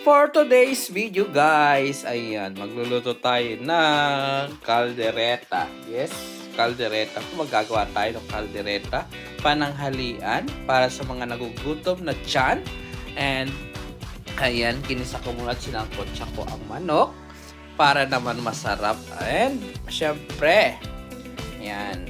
For today's video guys, ayan, magluluto tayo ng kaldereta. Yes, kaldereta. Magagawa tayo ng kaldereta, pananghalian para sa mga nagugutom na tiyan. And ayan, kinisa ko muna at sinangkotsa ko ang manok para naman masarap. And syempre, ayan,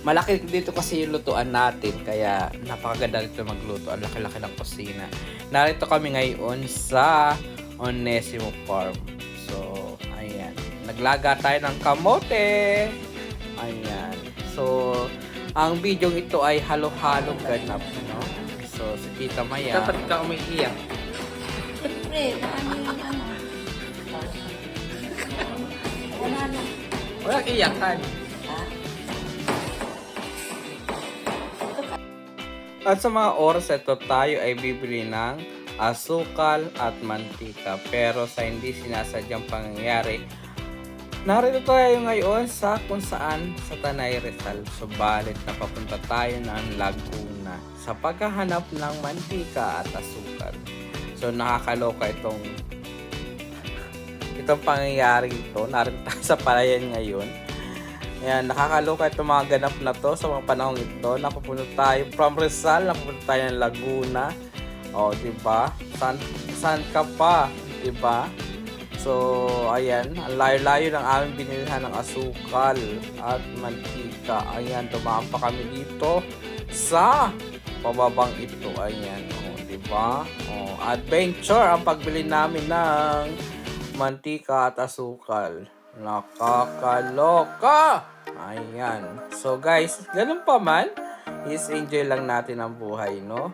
malaki dito kasi yung lutuan natin kaya napakaganda dito magluto ang laki-laki ng kusina narito kami ngayon sa Onesimo Farm so ayan naglaga tayo ng kamote ayan so ang video ito ay halo-halong ganap no? so si Tita Maya Dapat ka umiiyak. Siyempre, ano? Wala iyakan. At sa mga oras ito tayo ay bibili ng asukal at mantika. Pero sa hindi sinasadyang pangyayari, narito tayo ngayon sa kung saan sa Tanay Rizal. Subalit napapunta tayo ng Laguna sa paghahanap ng mantika at asukal. So nakakaloka itong itong pangyayari ito. Narito tayo sa palayan ngayon. Ayan, nakakaloka itong mga ganap na to sa mga panahong ito. Napupunta tayo from Rizal, napupunta tayo ng Laguna. O, oh, di ba? San, san ka pa, di ba? So, ayan, ang layo-layo ng aming binilihan ng asukal at mantika. Ayan, dumaan pa kami dito sa pababang ito. Ayan, o, di ba? O, adventure ang pagbili namin ng mantika at asukal. Nakakaloka! Ayan. So guys, ganun pa man, is enjoy lang natin ang buhay, no?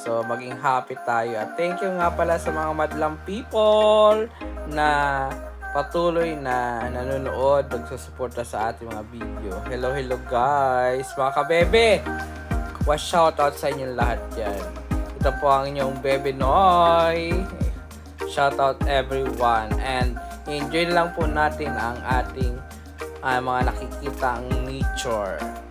So maging happy tayo. At thank you nga pala sa mga madlang people na patuloy na nanonood, nagsusuporta sa ating mga video. Hello, hello guys! Mga kabebe! Wa shoutout sa inyong lahat yan. Ito po ang inyong Bebe Noy. Shoutout everyone. And enjoy lang po natin ang ating ah, mga nakikita ang nature.